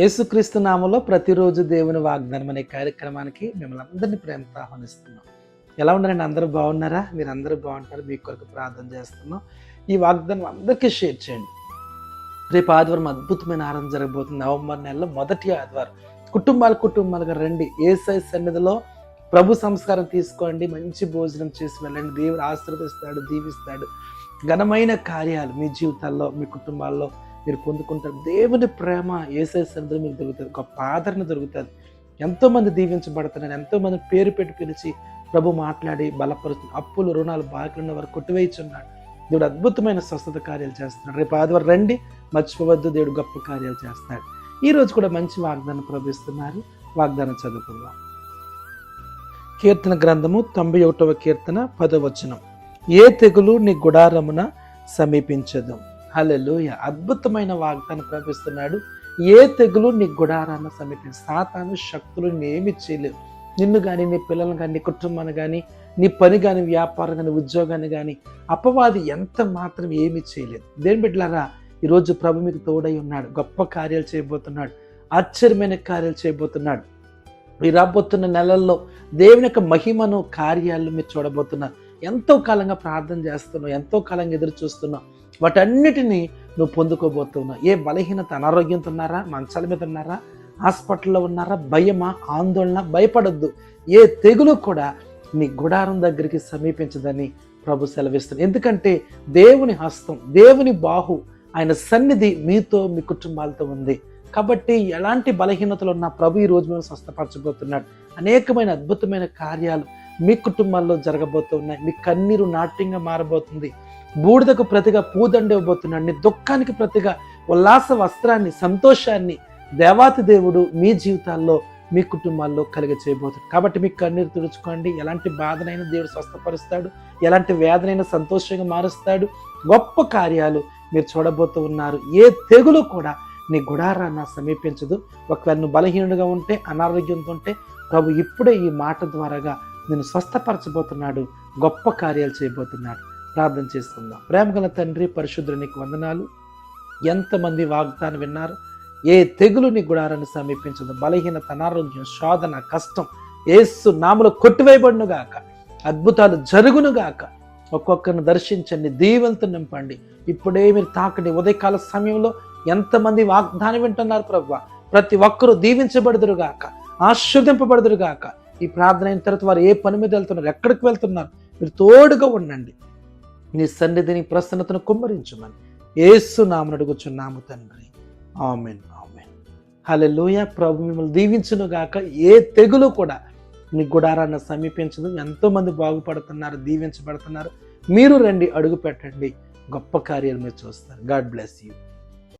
యేసుక్రీస్తు నామంలో ప్రతిరోజు దేవుని వాగ్దానం అనే కార్యక్రమానికి మిమ్మల్ని అందరినీ ప్రేమతో ఆహ్వానిస్తున్నాం. ఎలా ఉన్నారండి? అందరూ బాగున్నారా? మీరు అందరూ బాగుంటారు? మీ కొరకు ప్రార్థన చేస్తున్నాం. ఈ వాగ్దానం అందరికీ షేర్ చేయండి. రేపు ఆదివారం అద్భుతమైన ఆరాధన జరగబోతుంది. నవంబర్ నెలలో మొదటి ఆదివారం. కుటుంబాలు కుటుంబాలుగా రండి. ఏసై సన్నిధిలో ప్రభు సంస్కారం తీసుకోండి. మంచి భోజనం చేసి వెళ్ళండి. దేవుడు ఆశీర్వదిస్తాడు దీవిస్తాడు. ఘనమైన కార్యాలు మీ జీవితాల్లో మీ కుటుంబాల్లో మీరు పొందుకుంటారు. దేవుని ప్రేమ ఏసై సన్నిధిలో మీకు దొరుకుతుంది. గొప్ప ఆదరణ దొరుకుతుంది. ఎంతోమంది దీవించబడుతున్నారు. ఎంతోమంది పేరు పెట్టి పిలిచి ప్రభు మాట్లాడి బలపరుస్తుంది అప్పులు రుణాలు బాకీలున్న వారు కొట్టివేయిచున్నాడు. దేవుడు అద్భుతమైన స్వస్థత కార్యాలు చేస్తున్నాడు. రేపు ఆదివారం రండి. మర్చిపోవద్దు. దేవుడు గొప్ప కార్యాలు చేస్తాడు. ఈ రోజు కూడా మంచి వాగ్దానం ప్రవేశిస్తున్నారు వాగ్దానం చదువుకుందాం. కీర్తన గ్రంథము తొంభై ఒకటవ కీర్తన పదవచనం ఏ తెగులు నీ గుడారమున సమీపించదు? హల్లెలూయ. అద్భుతమైన వాగ్దానం ప్రవేశిస్తున్నాడు ఏ తెగులు నీ గుడారాన్ని సమీపం సాతాను శక్తులు నేమి చేయలేవు. నిన్ను కానీ నీ పిల్లలను కానీ నీ కుటుంబాన్ని కానీ నీ పని కానీ వ్యాపారం కానీ ఉద్యోగాన్ని కానీ అపవాది ఎంత మాత్రం ఏమీ చేయలేదు. దేని బిడ్డలారా ఈరోజు ప్రభు మీకు తోడై ఉన్నాడు. గొప్ప కార్యాలు చేయబోతున్నాడు. ఆశ్చర్యమైన కార్యాలు చేయబోతున్నాడు. ఈ రాబోతున్న నెలల్లో దేవుని యొక్క మహిమను కార్యాలను మీరు చూడబోతున్నారు. ఎంతో కాలంగా ప్రార్థన చేస్తున్నావు ఎంతో కాలంగా ఎదురు చూస్తున్నావు. వాటన్నిటినీ నువ్వు పొందుకోబోతున్నావు. ఏ బలహీనత అనారోగ్యంతో ఉన్నారా మంచాల మీద ఉన్నారా? హాస్పిటల్లో ఉన్నారా? భయమా? ఆందోళన? భయపడొద్దు. ఏ తెగులు కూడా నీ గుడారం దగ్గరికి సమీపించదని ప్రభు సెలవిస్తుంది ఎందుకంటే దేవుని హస్తం దేవుని బాహు ఆయన సన్నిధి మీతో మీ కుటుంబాలతో ఉంది. కాబట్టి ఎలాంటి బలహీనతలు ఉన్న ప్రభు ఈ రోజు మేము స్వస్థపరచబోతున్నాడు. అనేకమైన అద్భుతమైన కార్యాలు మీ కుటుంబాల్లో జరగబోతున్నాయి మీ కన్నీరు నాట్యంగా మారబోతుంది. బూడిదకు ప్రతిగా పూదండ ఇవ్వబోతున్నాడు నీ దుఃఖానికి ప్రతిగా ఉల్లాస వస్త్రాన్ని సంతోషాన్ని దేవాతి దేవుడు మీ జీవితాల్లో మీ కుటుంబాల్లో కలిగ చేయబోతున్నాడు. కాబట్టి మీ కన్నీరు తుడుచుకోండి. ఎలాంటి బాధనైనా దేవుడు స్వస్థపరుస్తాడు. ఎలాంటి వేదనైనా సంతోషంగా మారుస్తాడు. గొప్ప కార్యాలు మీరు చూడబోతూ ఉన్నారు. ఏ తెగులు కూడా నీ గుడారాన్ని సమీపించదు. ఒకవేళ నువ్వు బలహీనుడిగా ఉంటే అనారోగ్యంతో ఉంటే ప్రభు ఇప్పుడే ఈ మాట ద్వారాగా నేను స్వస్థపరచబోతున్నాడు గొప్ప కార్యాలు చేయబోతున్నాడు. ప్రార్థన చేసుకుందాం ప్రేమగల తండ్రి పరిశుద్ధునికి వందనాలు. ఎంతమంది వాగ్దానం విన్నారు? ఏ తెగులు నీ గుడారాన్ని సమీపించదు. బలహీనత అనారోగ్యం శోధన కష్టం ఏసు నాములు కొట్టివేయబడును గాక. అద్భుతాలు జరుగును గాక. ఒక్కొక్కరిని దర్శించండి దీవెలతో నింపండి. ఇప్పుడే మీరు తాకండి. ఉదయకాల సమయంలో ఎంతమంది వాగ్దానం వింటున్నారు ప్రభు? ప్రతి ఒక్కరూ దీవించబడుదురుగాక ఆశీర్దింపబడుదురుగాక ఈ ప్రార్థన అయిన తర్వాత వారు ఏ పని మీద వెళ్తున్నారు ఎక్కడికి వెళ్తున్నారు మీరు తోడుగా ఉండండి. నీ సన్నిధిని ప్రసన్నతను కుమ్మరించమని ఏసు నామను అడుగుచున్నాము తండ్రి. Amen amen. లోయ ప్రభు మిమ్మల్ని దీవించును గాక. ఏ తెగులు కూడా మీ గుడారాన్ని సమీపించదు. ఎంతోమంది బాగుపడుతున్నారు దీవించబడుతున్నారు. మీరు రండి అడుగు పెట్టండి. గొప్ప కార్యాలు మీరు చూస్తారు. God bless you.